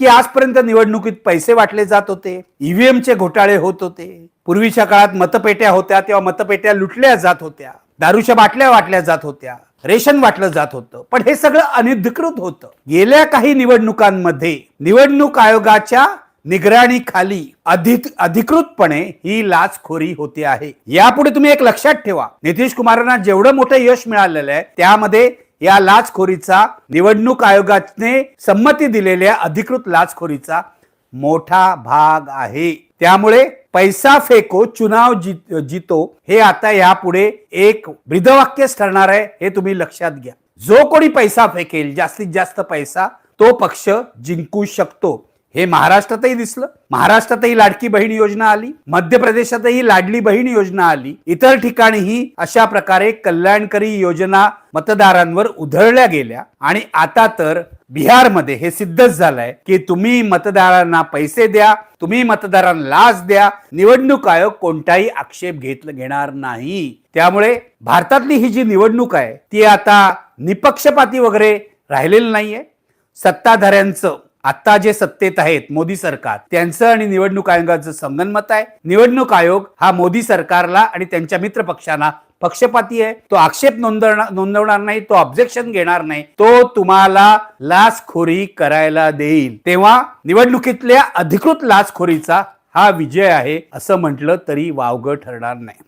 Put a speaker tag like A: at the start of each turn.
A: की आजपर्यंत निवडणुकीत पैसे वाटले जात होते ईव्हीएमचे घोटाळे होत होते पूर्वीच्या काळात मतपेट्या होत्या तेव्हा मतपेट्या लुटल्या जात होत्या दारूच्या बाटल्या वाटल्या जात होत्या रेशन वाटलं जात होतं पण हे सगळं अनधिकृत होतं. गेल्या काही निवडणुकांमध्ये निवडणूक आयोगाच्या निगराणीखाली अधिक अधिकृतपणे ही लाचखोरी होती आहे. यापुढे तुम्ही एक लक्षात ठेवा नितीश कुमारांना जेवढं मोठं यश मिळालेलं आहे त्यामध्ये या लाचखोरीचा निवडणूक आयोगाने संमती दिलेल्या अधिकृत लाचखोरीचा मोठा भाग आहे. त्यामुळे पैसा फेको चुनाव जित जितो हे आता यापुढे एक ब्रिदवाक्यच ठरणार आहे हे तुम्ही लक्षात घ्या. जो कोणी पैसा फेकेल जास्तीत जास्त पैसा तो पक्ष जिंकू शकतो. हे महाराष्ट्रातही दिसलं. महाराष्ट्रातही लाडकी बहीण योजना आली. मध्य प्रदेशातही लाडली बहीण योजना आली. इतर ठिकाणीही अशा प्रकारे कल्याणकारी योजना मतदारांवर उधळल्या गेल्या. आणि आता तर बिहारमध्ये हे सिद्धच झालंय की तुम्ही मतदारांना पैसे द्या तुम्ही मतदारांना लाच द्या. निवडणूक आयोग कोणताही आक्षेप घेतलं घेणार नाही. त्यामुळे भारतातली ही जी निवडणूक आहे ती आता निपक्षपाती वगैरे राहिलेली नाहीये. सत्ताधाऱ्यांचं आता जे सत्तेत आहेत मोदी सरकार त्यांचं आणि निवडणूक आयोगाचं संगनमत आहे. निवडणूक आयोग हा मोदी सरकारला आणि त्यांच्या मित्र पक्षांना पक्षपाती आहे. तो आक्षेप नोंदवणार नोंदवणार नाही तो ऑब्जेक्शन घेणार नाही. तो तुम्हाला लाचखोरी करायला देईल. तेव्हा निवडणुकीतल्या अधिकृत लाचखोरीचा हा विजय आहे असं म्हटलं तरी वावगं ठरणार नाही.